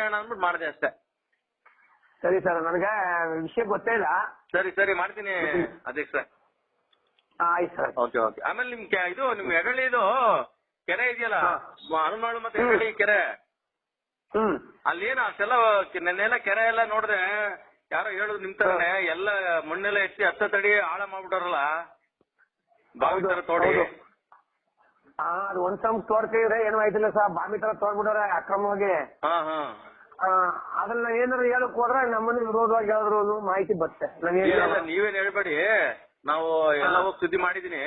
ಕೇಳೋಣ ಅಂದ್ಬಿಟ್ಟು ಮಾಡಿದೆ ಅಷ್ಟೇ. ಸರಿ ಸರ್ ನನಗೆ ವಿಷಯ ಗೊತ್ತೇ ಇಲ್ಲ. ಸರಿ ಸರಿ ಮಾಡ್ತೀನಿ ಅಧ್ಯಕ್ಷ ಆಯ್ತು ಸರ್. Okay okay. ಆಮೇಲೆ ನಿಮ್ ಕೆ- ಇದು ನಿಮ್ ಎಡಳಿ ಇದು ಕೆರೆ ಇದೆಯಲ್ಲ. ಹನುಮಾಳು ಮತ್ತೆ ಎಡಳಿ ಕೆರೆ. ಹ್ಮ್. ಅಲ್ಲಿ ಅಲ್ಲೇನು ಅಷ್ಟೆಲ್ಲ ಕೆ- ನೆನ್ನೆಲ್ಲ ಕೆರೆ ಎಲ್ಲ ನೋಡಿದ್ರೆ ಯಾರೋ ಹೇಳುದು ನಿಮ್ ತರನೇ ಎಲ್ಲ ಮಣ್ಣೆಲ್ಲ ಎತ್ತಿ ಹತ್ತ ತಡಿ ಆಳ ಮಾಡ್ಬಿಟ್ಟಾರಲ್ಲ? ಬಾವಿ ತರ ತೋಡಿ. ಹೌದು. ಹಾ ಅದು ಒಂದ್ ಸಮ ತೋರ್ಸಿದ್ರೆ ಏನು ಆಯ್ತಿಲ್ಲ ಸರ್. ಬಾವಿ ತರ ತೋರ್ಬಿಟ್ರೆ ಅಕ್ರಮವಾಗಿ. ಹಾ ಹಾ. ಅದನ್ನ ಏನಾದ್ರು ಹೇಳಕ್ ಹೋದ್ರೆ ನಮ್ಮನ್ನ ವಿರೋಧವಾಗಿ ಹೇಳಿದ್ರು ಮಾಹಿತಿ ಬರುತ್ತೆ. ನಾವ್? ನೀವೇನ್ ಹೇಳ್ಬೇಡಿ. ನಾವು ಎಲ್ಲ ಹೋಗಿ ಸುದ್ದಿ ಮಾಡಿದೀನಿ.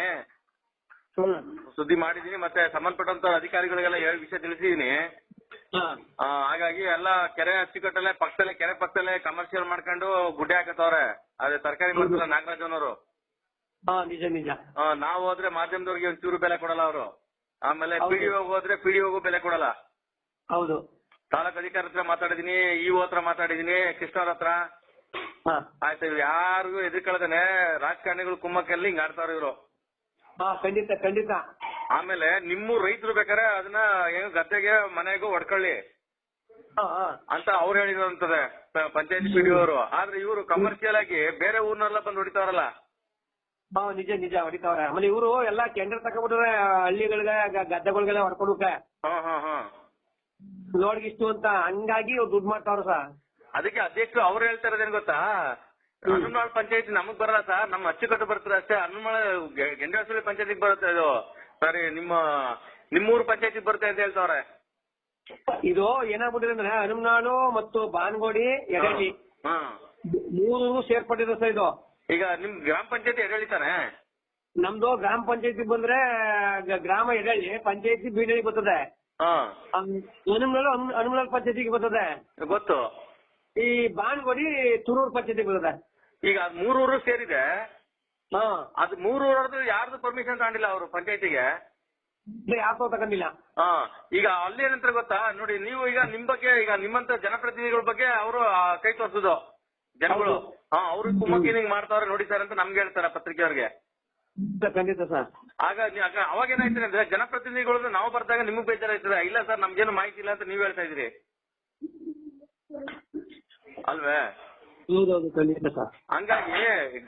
ಸುದ್ದಿ ಮಾಡಿದೀನಿ ಮತ್ತೆ ಸಂಬಂಧಪಟ್ಟಂತ ಅಧಿಕಾರಿಗಳಿಗೆಲ್ಲ ಹೇಳಿ ವಿಷಯ ತಿಳಿಸಿದೀನಿ. ಹಾಗಾಗಿ ಎಲ್ಲ ಕೆರೆ ಅಚ್ಚುಕಟ್ಟಲೆ ಪಕ್ಕದಲ್ಲೇ ಕೆರೆ ಪಕ್ಕದಲ್ಲೇ ಕಮರ್ಷಿಯಲ್ ಮಾಡ್ಕೊಂಡು ಗುಡ್ಡೆ ಹಾಕತ್ತವ್ರೆ. ಅದೇ ತರಕಾರಿ ಮಾಡ್ತಾರೆ ನಾಗರಾಜನವರು ಹಾ ನಿಜ ನಿಜ. ನಾವು ಹೋದ್ರೆ ಮಾಧ್ಯಮದವ್ರಿಗೆ ಒಂಚೂರು ಬೆಲೆ ಕೊಡಲ್ಲ ಅವರು. ಆಮೇಲೆ ಪಿಡಿ ಪಿಡಿಒ ಹೋದ್ರೆ ಪಿಡಿಒಗೂ ಬೆಲೆ ಕೊಡಲ್ಲ. ಹೌದು. ತಾಲೂಕ್ ಅಧಿಕಾರಿ ಹತ್ರ ಮಾತಾಡಿದೀನಿ ಇಒ ಹತ್ರ ಮಾತಾಡಿದೀನಿ ಕೃಷ್ಣವ್ರ ಹತ್ರ. ಹಾ. ಆಯ್ತು ಇವ್ ಯಾರಿಗೂ ಎದುರ್ಕೊಳ್ಳದೇನೆ ರಾಜಕಾರಣಿಗಳು ಕುಮ್ಮಕ್ಕೆಲ್ಲ ಹಿಂಗ್ ಆಡ್ತಾರ ಇವ್ರು. ಖಂಡಿತ ಖಂಡಿತ. ಆಮೇಲೆ ನಿಮ್ಮ ರೈತರು ಬೇಕಾರೆ ಅದನ್ನ ಏನು ಗದ್ದೆಗೆ ಮನೆಗೂ ಹೊಡ್ಕೊಳ್ಳಿ. ಹಾ ಹಾ. ಅಂತ ಅವ್ರು ಹೇಳಿದ್ರಂತದೆ ಪಂಚಾಯತ್ ಪಿ ಅವರು ಆದ್ರೆ ಇವರು ಕಮರ್ಷಿಯಲ್ ಆಗಿ ಬೇರೆ ಊರ್ನೆಲ್ಲ ಬಂದು ಹೊಡಿತಾರಲ್ಲ ಹಾ ನಿಜ ನಿಜ ಹೊಡಿತಾವ್ರೆ. ಆಮೇಲೆ ಇವರು ಎಲ್ಲಾ ಟೆಂಡರ್ ತಗೊಂಡ್ಬಿಟ್ರೆ ಹಳ್ಳಿಗಳಿಗೆ ಹಾ ಗದ್ದೆಗಳಿಗೆಲ್ಲ ಹೊಡ್ಕೊಡಕ್ಕೆ ಹಾ ಹಾ ಹಾ ಲೋಡ್ಗೆ ಇಷ್ಟು ಅಂತ ಹಂಗಾಗಿ ಅವ್ರು ದುಡ್ಡು ಮಾಡ್ತಾವ್ರ ಸರ್ ಅದಕ್ಕೆ ಅಧ್ಯಕ್ಷರು ಅವ್ರು ಹೇಳ್ತಾ ಇರೋದೇನ್ ಗೊತ್ತಾ? ಹನುಮಾಳ್ ಪಂಚಾಯತ್ ನಮಗ್ ಬರಲ್ಲ ಸರ್. ನಮ್ಮ ಅಚ್ಚುಕಟ್ಟು ಬರ್ತದೆ ಅಷ್ಟೇ. ಹನುಮಾಳ ಗೆಂಡಾಸಳಿ ಪಂಚಾಯತಿಗೆ ಬರುತ್ತೆ ಇದು. ಸರಿ ನಿಮ್ಮ ನಿಮ್ಮೂರು ಪಂಚಾಯತಿಗೆ ಬರುತ್ತೆ ಅಂತ ಹೇಳ್ತಾವ್ರೆ. ಇದು ಏನಾಗ್ಬಿಟ್ಟಿದೆ ಅಂದ್ರೆ ಹನುಮನಾಳು ಮತ್ತು ಬಾನ್ಗೋಡಿ ಎರಡಿ ಹಾ. ಮೂರು ಸೇರ್ಪಟ್ಟಿದೆ ಸರ್ ಇದು. ಈಗ ನಿಮ್ ಗ್ರಾಮ ಪಂಚಾಯತಿ ಎಡಳಿತಾನೆ ನಮ್ದು ಗ್ರಾಮ ಪಂಚಾಯತಿ ಬಂದ್ರೆ ಗ್ರಾಮ ಎಡಳ್ಳಿ ಪಂಚಾಯತಿ ಬೀಡಳ್ಳಿ ಬರ್ತದೆ. ಹಾ. ಹನುಮನಾಳು ಹನುಮನಾಳು ಪಂಚಾಯತಿಗೆ ಬರ್ತದೆ. ಗೊತ್ತು. ಈ ಬಾನ್ಗೋಡಿ ತುರೂರು ಪಂಚಾಯತಿಗೆ ಬರ್ತದೆ. ಈಗ ಅದ್ ಮೂರೂರು ಸೇರಿದೆ. ಹಾ. ಅದು ಮೂರೂರದ್ದು ಯಾರ್ದು ಪರ್ಮಿಷನ್ ತಗೊಂಡಿಲ್ಲ ಅವರು ಪಂಚಾಯತಿಗೆ? ಯಾಕೋ ತಗೊಂಡಿಲ್ಲ. ಹಾ. ಈಗ ಅಲ್ಲಿ ಏನಂತ ಗೊತ್ತಾ? ನೋಡಿ ನೀವು ಈಗ ನಿಮ್ ಬಗ್ಗೆ ಈಗ ನಿಮ್ಮಂತ ಜನಪ್ರತಿನಿಧಿಗಳ ಬಗ್ಗೆ ಅವರು ಕೈ ತೋರ್ಸುದು. ಜನಗಳು. ಹಾ ಅವ್ರು ಕುಮ್ಮಕ್ಕಿ ಹಿಂಗ್ ಮಾಡ್ತಾವ್ರೆ ನೋಡಿ ಸರ್ ಅಂತ ನಮ್ಗೆ ಹೇಳ್ತಾರೆ ಪತ್ರಿಕೆಯವ್ರಿಗೆ. ಖಂಡಿತ ಸರ್. ಆಗ ಅವಾಗ ಏನಾಯ್ತದೆ ಅಂದ್ರೆ ಜನಪ್ರತಿನಿಧಿಗಳು ನಾವು ಬರ್ದಾಗ ನಿಮಗ್ ಬೇಜಾರಾಯ್ತದೆ. ಇಲ್ಲ ಸರ್ ನಮ್ಗೇನು ಮಾಹಿತಿ ಇಲ್ಲ ಅಂತ ನೀವ್ ಹೇಳ್ತಾ ಇದ್ರಿ ಅಲ್ವೇ? ಹೌದೌದು ಖಂಡಿತ ಸರ್. ಹಂಗಾಗಿ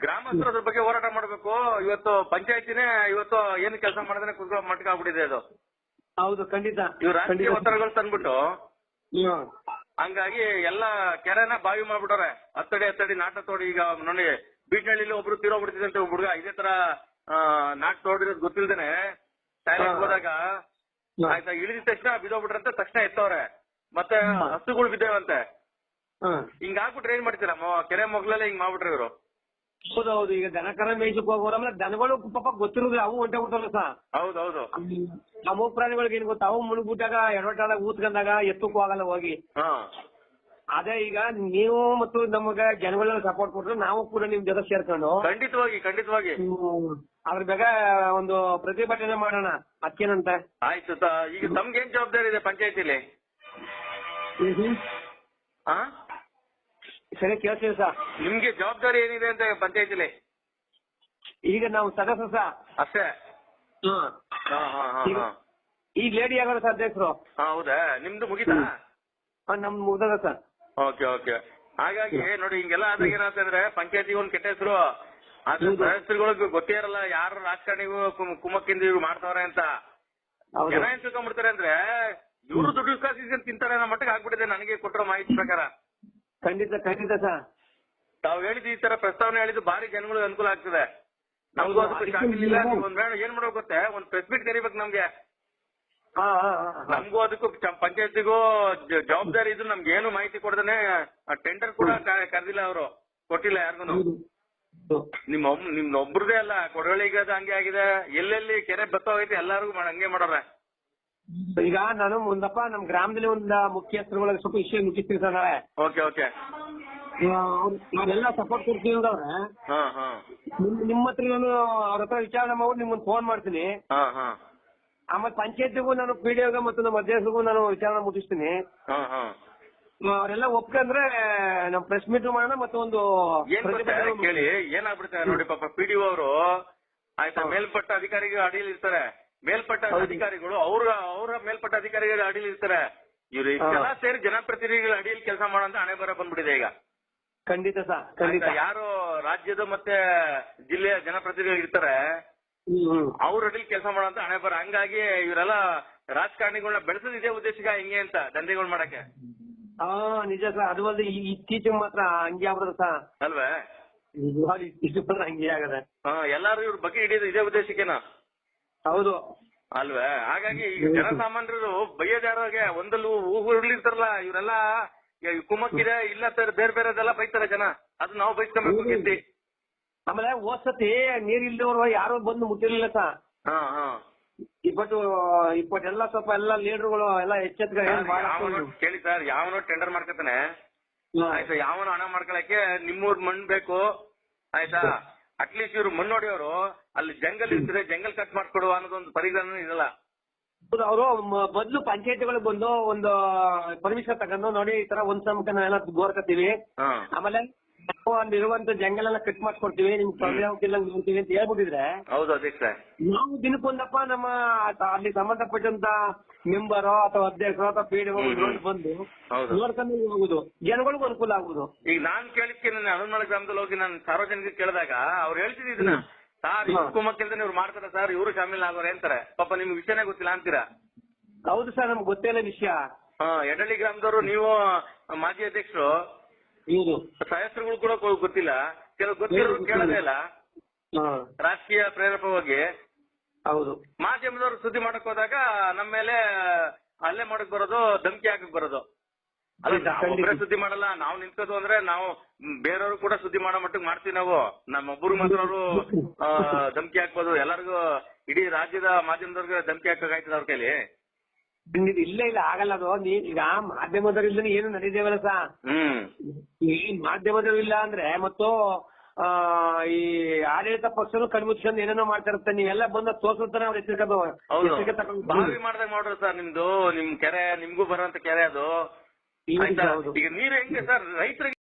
ಗ್ರಾಮಸ್ಥರು ಅದ್ರ ಬಗ್ಗೆ ಹೋರಾಟ ಮಾಡ್ಬೇಕು. ಇವತ್ತು ಪಂಚಾಯತಿನೇ ಇವತ್ತು ಏನು ಕೆಲಸ ಮಾಡಿದ್ರೆ ಕುತ್ಕೊಂಡು ಮಟ್ಕ ಆಗ್ಬಿಟ್ಟಿದೆ ಅದು. ಹೌದು ಖಂಡಿತ. ಇವ್ ರಾಜಕೀಯ. ಒತ್ತಡಗಳು ತಂದ್ಬಿಟ್ಟು. ಹಂಗಾಗಿ ಎಲ್ಲ ಕೆರೆನ ಬಾವಿ ಮಾಡ್ಬಿಟ್ಟವ್ರೆ. ಹತ್ತಡಿ ಹತ್ತಡಿ ನಾಟ ತೋಡಿ ಈಗ ನೋಡಿ ಬೀಟ್ನಳ್ಳಿಲಿ ಒಬ್ರು ತೀರೋಗ್ಬಿಡ್ತಿದಂತೆ ಹುಡುಗ. ಇದೇ ತರ ಆ, ನಾಟ್ ತೋಡಿರೋದು ಗೊತ್ತಿಲ್ದೇನೆ ಟಾಯ್ಲೆಟ್ ಹೋದಾಗ ಆಯ್ತಾ ಇಳಿದ ತಕ್ಷಣ ಬಿದ್ದೋಗ್ಬಿಟ್ರಂತೆ ತಕ್ಷಣ ಎತ್ತವ್ರೆ. ಮತ್ತೆ. ಹಸುಗಳು ಬಿದ್ದೇವಂತೆ. ಹ್ಮ್. ಹಿಂಗ್ ಆಗ್ಬಿಟ್ರೆ ಏನ್ ಮಾಡ್ತೀರಾ ಕೆರೆ ಮೊಗ್ಲಲ್ಲೇ ಹಿಂಗ್ ಮಾಡ್ಬಿಟ್ರೆ ಇವರು? ಹೌದೌದು ಈಗ ದನಕರ ಮೇಯ್ಸಕ್ ಹೋಗೋರು ಆಮೇಲೆ ದನಗಳು ಪಾಪ ಗೊತ್ತಿರೋದು ಅವು ಹೊಂಟೆ ಬಿಡ್ತಾವಲ್ಲ ಸರ್ ಹೌದೌದು. ನಮ್ಮ ಪ್ರಾಣಿಗಳಿಗೆ ಏನ್ ಗೊತ್ತಾ ಅವು ಮುಳುಗ್ಬಿಟ್ಟಾಗ ಎಡವಟ್ಟಾಗ ಊತ್ಕೊಂಡಾಗ ಎತ್ತಕ್ಕೂ ಆಗಲ್ಲ ಹೋಗಿ. ಹಾ. ಅದೇ ಈಗ ನೀವು ಮತ್ತು ನಮಗ ಜನಗಳೆಲ್ಲ ಸಪೋರ್ಟ್ ಕೊಟ್ರೆ ನಾವು ಕೂಡ ನಿಮ್ ಜೊತೆ ಸೇರ್ಕೊಂಡು. ಖಂಡಿತವಾಗಿ ಖಂಡಿತವಾಗಿ. ಹ್ಮ್, ಅದ್ರ ಬೇಗ ಒಂದು ಪ್ರತಿಭಟನೆ ಮಾಡೋಣ. ಅದಕ್ಕೇನಂತ ಆಯ್ತು ಈಗ ಈಗ ಏನ್ ಜವಾಬ್ದಾರಿ ಇದೆ ಪಂಚಾಯತಿಲಿ? ಹಾ ಸರಿ ಕೇಳ್ತೀವಿ ಸರ್ ನಿಮ್ಗೆ ಜವಾಬ್ದಾರಿ ಏನಿದೆ ಅಂತ ಪಂಚಾಯತಿಲಿ? ಈಗ ನಾವು ಸದಸ್ಯ ಸರ್ ಅಷ್ಟೇ? ಹಾ. ಹಾ ಹಾ ಈಗ- ಹಾ. ಈಗ ಲೇಡಿ ಆಗೋದು ಸರ್ ಅಧ್ಯಕ್ಷರು ಹಾ, ಹೌದಾ? ನಿಮ್ದು ಮುಗಿತಾ? ನಮ್ದು ನಮ್ ಮುಗ್ದದ ಸರ್. ಓಕೆ ಓಕೆ ಹಾಗಾಗಿ ನೋಡಿ ಹಿಂಗೆಲ್ಲ ಆದ್ರೆ ಏನಂತಂದ್ರೆ ಪಂಚಾಯತಿಗೆ ಒಂದ್ ಕೆಟ್ಟ ಹೆಸರು. ಅದ್ರ. ಸದಸ್ಯರುಗಳಿಗೆ ಗೊತ್ತೇ ಇರಲ್ಲ ಯಾರು ರಾಜಕಾರಣಿಗೂ ಕುಮಕ್ಕಿಂದ ಕುಮ್ಮಕ್ಕಿಂದ ಇವ್ರು ಮಾಡ್ತಾವ್ರೆ ಅಂತ. ಜನ ಏನ್ ತಿಳ್ಕೊಂಡ್ಬಿಡ್ತಾರೆ ಅಂದ್ರೆ ಇವರು ದುಡ್ಡು ಕಾಸಿಸಿ ತಿಂತಾರೆ ಅನ್ನೋ ಮಟ್ಟಿಗೆ ಆಗ್ಬಿಟ್ಟಿದೆ ನನಗೆ ಕೊಟ್ಟಿರೋ ಮಾಹಿತಿ ಪ್ರಕಾರ. ಖಂಡಿತ ಖಂಡಿತ ಸರ್. ತಾವ್ ಹೇಳಿದ ಈ ತರ ಪ್ರಸ್ತಾವನೆ ಹೇಳಿದ್ದು ಭಾರಿ ಜನಗಳಿಗೆ ಅನುಕೂಲ ಆಗ್ತದೆ. ನಮಗೂ ಅದಕ್ಕೆ ಒಂದ್ ಏನ್ ಮಾಡ್ಬೇಕು ಗೊತ್ತೇ? ಒಂದ್ ಪ್ರೆಸ್ ಮೀಟ್ ಕರಿಬೇಕು ನಮ್ಗೆ. ನಮಗೂ ಅದಕ್ಕೂ ಪಂಚಾಯತಿಗೂ ಜವಾಬ್ದಾರಿ ಇದ್ರು ನಮ್ಗೆ ಏನು ಮಾಹಿತಿ ಕೊಡದೇನೆ ಟೆಂಡರ್ ಕೂಡ ಕರೆದಿಲ್ಲ ಅವರು. ಕೊಟ್ಟಿಲ್ಲ ಯಾರಿಗೂ ನಿಮ್ ನಿಮ್ ಒಬ್ರದೇ ಅಲ್ಲ ಅದು ಹಂಗೆ ಆಗಿದೆ. ಎಲ್ಲೆಲ್ಲಿ ಕೆರೆ ಬತ್ತೋಗೈತೆ ಎಲ್ಲಾರ್ಗು ಹಂಗೆ ಮಾಡೋರ. ಈಗ ನಾನು ಮುಂದಪ್ಪ ನಮ್ ಗ್ರಾಮದಲ್ಲಿ ಒಂದು ಮುಖ್ಯಸ್ಥರುಗಳಿಗೆ ಸ್ವಲ್ಪ ವಿಷಯ ಸರ್ ನಾಳೆ. Okay okay. ನಾವೆಲ್ಲ ಸಪೋರ್ಟ್ ಕೊಡ್ತೀವಿ ಅಂದ್ರೆ ಹಾ ಹಾ. ನಿಮ್- ನಿಮ್ಮ ಹತ್ರ ನಾನು ಅವ್ರ ಹತ್ರ ವಿಚಾರಣೆ ಮಾಡಿ ನಿಮ್ಮ ಫೋನ್ ಮಾಡ್ತೀನಿ. ಹಾ ಹಾ. ಆಮೇಲೆ ಪಂಚಾಯತಿಗೂ ನಾನು ಪಿ ಡಿ ಮತ್ತು ನಮ್ಮ ಅಧ್ಯಕ್ಷಗೂ ನಾನು ವಿಚಾರಣೆ ಮುಗಿಸ್ತೀನಿ ಹಾ ಹಾ. ಅವರೆಲ್ಲ ಒಪ್ಕೊಂಡ್ರೆ ನಮ್ ಪ್ರೆಸ್ ಮೀಟ್ ಮಾಡೋಣ ಮತ್ತೆ ಒಂದು ಏನ್ ಗೊತ್ತಾ ಪ್ರತಿಭಟನೆ ಕೇಳಿ ಏನಾಗ್ಬಿಡುತ್ತೆ ನೋಡಿ ಪಾಪ ಪಿಡಿಒ ಅವರು ಆಯ್ತಾ ಮೇಲ್ಪಟ್ಟ ಅಧಿಕಾರಿಗಳು ಅಡಿಯಲ್ಲಿ ಇರ್ತಾರೆ. ಮೇಲ್ಪಟ್ಟ ಹೌದು. ಅಧಿಕಾರಿಗಳು ಅವ್ರ ಅವರ ಮೇಲ್ಪಟ್ಟ ಅಧಿಕಾರಿಗಳ ಅಡಿಯಲ್ಲಿ ಇರ್ತಾರೆ. ಇವ್ರು ಇಷ್ಟೆಲ್ಲ ಸೇರಿ ಜನಪ್ರತಿನಿಧಿಗಳ ಅಡಿಯಲ್ಲಿ ಕೆಲಸ ಮಾಡೋಂತ ಹಣೆ ಬರ ಬಂದ್ಬಿಟ್ಟಿದೆ ಈಗ. ಖಂಡಿತ ಸರ್ ಖಂಡಿತ. ಆಯ್ತಾ? ಯಾರು ರಾಜ್ಯದ ಮತ್ತೆ ಜಿಲ್ಲೆಯ ಜನಪ್ರತಿನಿಧಿಗಳು ಇರ್ತಾರೆ ಅವ್ರ ಅಡಿಯಲ್ಲಿ ಕೆಲಸ ಮಾಡೋಂತ ಹಣೆ ಬರ ಹಂಗಾಗಿ ಇವರೆಲ್ಲ ರಾಜಕಾರಣಿಗಳನ್ನ ಬೆಳೆಸೋದು ಇದೇ ಉದ್ದೇಶಕ್ಕೆ ಹಿಂಗೆ ಅಂತ ದಂಧೆಗಳು ಮಾಡಕ್ಕೆ. ಹಾ ನಿಜ ಸರ್ ಅದು ಅಲ್ಲದೆ ಇತ್ತೀಚೆಗೆ ಮಾತ್ರ ಹಂಗೆ ಆಗ್ಬಿಡದ ಸರ್ ಅಲ್ವೇ? ಮಾತ್ರ ಹಂಗೆ ಆಗದೆ. ಹಾ ಎಲ್ಲಾರು ಇವ್ರ ಬಗ್ಗೆ ಹಿಡಿಯೋದು ಇದೇ ಉದ್ದೇಶಕ್ಕೆನಾ? ಹೌದು. ಅಲ್ವೇ? ಹಾಗಾಗಿ ಈಗ ಜನಸಾಮಾನ್ಯರು ಬೈಯೋದ್ಯಾರಿಗೆ ಒಂದಲ್ಲೂ ಊರ್ಲಿರ್ತಾರಲ್ಲ ಇವರೆಲ್ಲ ಕುಮ್ಮಕ್ಕಿದೆ ಇಲ್ಲ ಸರ್ ಬೇರೆ ಬೇರೆದೆಲ್ಲ ಬೈತಾರೆ ಜನ. ಅದು ನಾವು ಬೈಸ್ಕೊಬೇಕು ಗೆದ್ದಿ. ಆಮೇಲೆ ಹೋದ್ ಸತಿ ನೀರ್ ಇಲ್ದವ್ರು ಯಾರು ಬಂದು ಮುಟ್ಟಿರ್ಲಿಲ್ಲ ಸರ್ ಹಾ ಹಾ. ಇಪ್ಪತ್ತು ಇಪ್ಪತ್ತೆಲ್ಲ ಸ್ವಲ್ಪ ಎಲ್ಲ ಲೀಡರ್ಗಳು ಎಲ್ಲ ಎಚ್ಚೆತ್ಕ ಕೇಳಿ ಸರ್ ಯಾವನೋ ಟೆಂಡರ್ ಮಾಡ್ಕೊತಾನೆ ಆಯ್ತಾ ಯಾವನೋ ಹಣ ಮಾಡ್ಕೊಳಕ್ಕೆ ನಿಮ್ಮೂರ್ ಮಣ್ಣು ಬೇಕು. ಆಯ್ತಾ ಅಟ್ಲೀಸ್ಟ್ ಇವ್ರು ಮಣ್ಣು ಹೊಡೆಯೋರು ಅಲ್ಲಿ ಜಂಗಲ್ ಇರ್ತದೆ ಜಂಗಲ್ ಕಟ್ ಮಾಡ್ಕೊಡುವ ಅನ್ನೋದೊಂದು ಪರಿಗಣನೆ ಇರಲ್ಲ. ಅವರು ಮೊದ್ಲು ಪಂಚಾಯತ್ಗಳು ಬಂದು ಒಂದು ಪರ್ಮಿಷನ್ ತಗೊಂಡು ನೋಡಿ ಈ ತರ ಒಂದ್ ಸಮಕ ಗೋರ್ಕತ್ತೀವಿ. ಆಮೇಲೆ ನಾವು ಅಲ್ಲಿರುವಂತ ಜಂಗಲ್ ಎಲ್ಲ ಕಟ್ ಮಾಡ್ಕೊಡ್ತೀವಿ ನಿಮ್ಗೆ ತೊಂದರೆ ನೋಡ್ತೀವಿ ಅಂತ ಹೇಳ್ಬಿಟ್ಟಿದ್ರೆ ಹೌದು ಅಧ್ಯಕ್ಷ. ನಾವು ದಿನಕ್ಕೊಂದಪ್ಪ ನಮ್ಮ ತ- ಅಲ್ಲಿ ಸಂಬಂಧಪಟ್ಟಂತ ಮೆಂಬರೋ ಅಥವಾ ಅಧ್ಯಕ್ಷರು ಅಥವಾ ಪಿ ಹ್ಮ್. ಬಂದು ಹೌದು. ನೋಡ್ಕೊಂಡು ಹೋಗುದು. ಜನಗಳಿಗೂ ಅನುಕೂಲ ಆಗುದು. ಈಗ ನಾನ್ ಕೇಳಿದ್ಕೆ ನನ್ನ ಗ್ರಾಮದಲ್ಲಿ ಹೋಗಿ ನಾನು ಸಾರ್ವಜನಿಕ ಕೇಳಿದಾಗ ಅವ್ರು ಹೇಳ್ತಿದ್ರು ಇದನ್ನ. ಸರ್ ಹಾ. ಕುಮ್ಮಕ್ಕಿಲ್ದ ಇವ್ರು ಮಾಡ್ತಾರೆ ಸರ್ ಇವರು ಶಾಮಿಲ್ ಆಗೋರು ಅಂತಾರೆ. ಪಾಪ ನಿಮ್ಗೆ ವಿಷಯನೇ ಗೊತ್ತಿಲ್ಲ ಅಂತೀರಾ? ಹೌದು ಸರ್ ನಮ್ಗೆ ಗೊತ್ತೇ ಇಲ್ಲ ವಿಷಯ. ಹಾ ಎಡಳ್ಳಿ ಗ್ರಾಮದವರು ನೀವು ಮಾಜಿ ಅಧ್ಯಕ್ಷರು ಹೌದು ಸಹಸ್ರಗಳು ಕೂಡ ಗೊತ್ತಿಲ್ಲ. ಕೆಲವು ಗೊತ್ತಿರೋರು ಕೇಳೋದೇ ಇಲ್ಲ. ರಾಷ್ಟ್ರೀಯ ರಾಜಕೀಯ ಪ್ರೇರೇಪವಾಗಿ ಹೌದು. ಮಾಧ್ಯಮದವರು ಸುದ್ದಿ ಮಾಡಕ್ ಹೋದಾಗ ನಮ್ಮ ಮೇಲೆ ಹಲ್ಲೆ ಮಾಡಕ್ ಬರೋದು ಧಮಕಿ ಹಾಕಕ್ ಬರೋದು. ಅಲ್ಲ. ಸುದ್ದಿ ಮಾಡಲ್ಲ ನಾವು ನಿಂತ್ಕೋದು ಅಂದ್ರೆ ನಾವು ಬೇರೆಯವರು ಕೂಡ ಸುದ್ದಿ ಮಾಡೋ ಮಟ್ಟಿಗೆ ಮಾಡ್ತೀವಿ ನಾವು. ನಮ್ಮೊಬ್ಬರು ಮಾತ್ರ ಅವರು ಧಮಕಿ ಹಾಕ್ಬೋದು. ಎಲ್ಲರಿಗೂ ಇಡೀ ರಾಜ್ಯದ ಮಾಧ್ಯಮದವ್ರಿಗೆ ಧಮಕಿ ಹಾಕಾಯ್ತದ ಅವ್ರ ಕೈಲಿ. ಇಲ್ಲ ಇಲ್ಲ ಆಗಲ್ಲ ಅದು. ನೀನ್ ಈಗ ಮಾಧ್ಯಮದವರಿಲ್ಲ ಏನು ನಡೀತೇವಲ್ಲ ಸಾ? ಈ ಮಾಧ್ಯಮದವ್ರು ಇಲ್ಲ ಅಂದ್ರೆ ಮತ್ತು ಈ ಆಡಳಿತ ಪಕ್ಷನು ಕಣ್ಮುಚ್ಕೊಂಡು ಏನೇನೋ ಮಾಡ್ತಾ ಇರುತ್ತೆ ನೀವೆಲ್ಲ ಬಂದ ತೋರ್ಸುತ್ತಾನೆ ಅವ್ರು ಎಚ್ಚರಿಕೆ ಬಾವಿ ಮಾಡ್ದಾಗ ನೋಡ್ರಿ ಸರ್ ನಿಮ್ದು. ನಿಮ್ ಕೆರೆ ನಿಮ್ಗೂ ಬರುವಂತ ಕೆರೆ ಅದು. ಈಗ ನೀರು ಹೆಂಗೆ ಸರ್? ರೈತರಿಗೆ